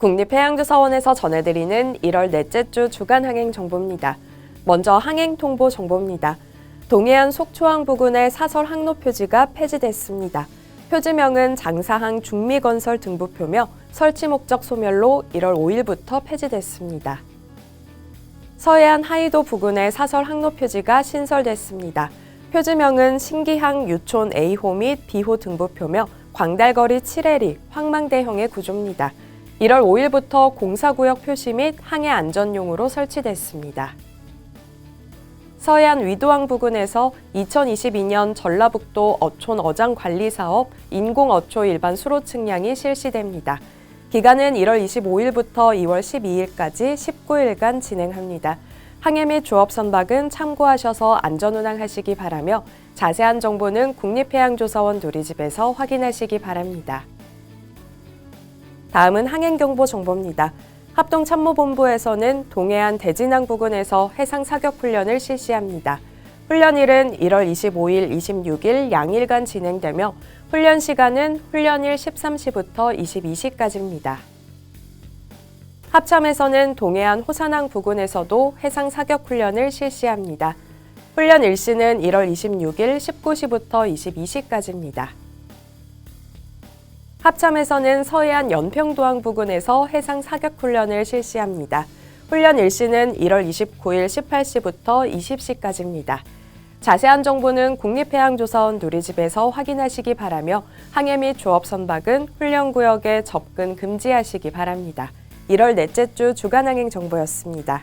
국립해양조사원에서 전해드리는 1월 넷째 주 주간 항행 정보입니다. 먼저 항행 통보 정보입니다. 동해안 속초항 부근의 사설 항로 표지가 폐지됐습니다. 표지명은 장사항 중미건설 등부표며 설치 목적 소멸로 1월 5일부터 폐지됐습니다. 서해안 하이도 부근의 사설 항로 표지가 신설됐습니다. 표지명은 신기항 유촌 A호 및 B호 등부표며 광달거리 7L이 황망대형의 구조입니다. 1월 5일부터 공사구역 표시 및 항해 안전용으로 설치됐습니다. 서해안 위도항 부근에서 2022년 전라북도 어촌 어장 관리 사업 인공 어초 일반 수로 측량이 실시됩니다. 기간은 1월 25일부터 2월 12일까지 19일간 진행합니다. 항해 및 조업 선박은 참고하셔서 안전 운항하시기 바라며 자세한 정보는 국립해양조사원 누리집에서 확인하시기 바랍니다. 다음은 항행경보 정보입니다. 합동참모본부에서는 동해안 대진항 부근에서 해상 사격 훈련을 실시합니다. 훈련일은 1월 25일, 26일 양일간 진행되며 훈련 시간은 훈련일 13시부터 22시까지입니다. 합참에서는 동해안 호산항 부근에서도 해상 사격 훈련을 실시합니다. 훈련 일시는 1월 26일 19시부터 22시까지입니다. 합참에서는 서해안 연평도항 부근에서 해상 사격 훈련을 실시합니다. 훈련 일시는 1월 29일 18시부터 20시까지입니다. 자세한 정보는 국립해양조사원 누리집에서 확인하시기 바라며 항해 및 조업 선박은 훈련 구역에 접근 금지하시기 바랍니다. 1월 넷째 주 주간항행 정보였습니다.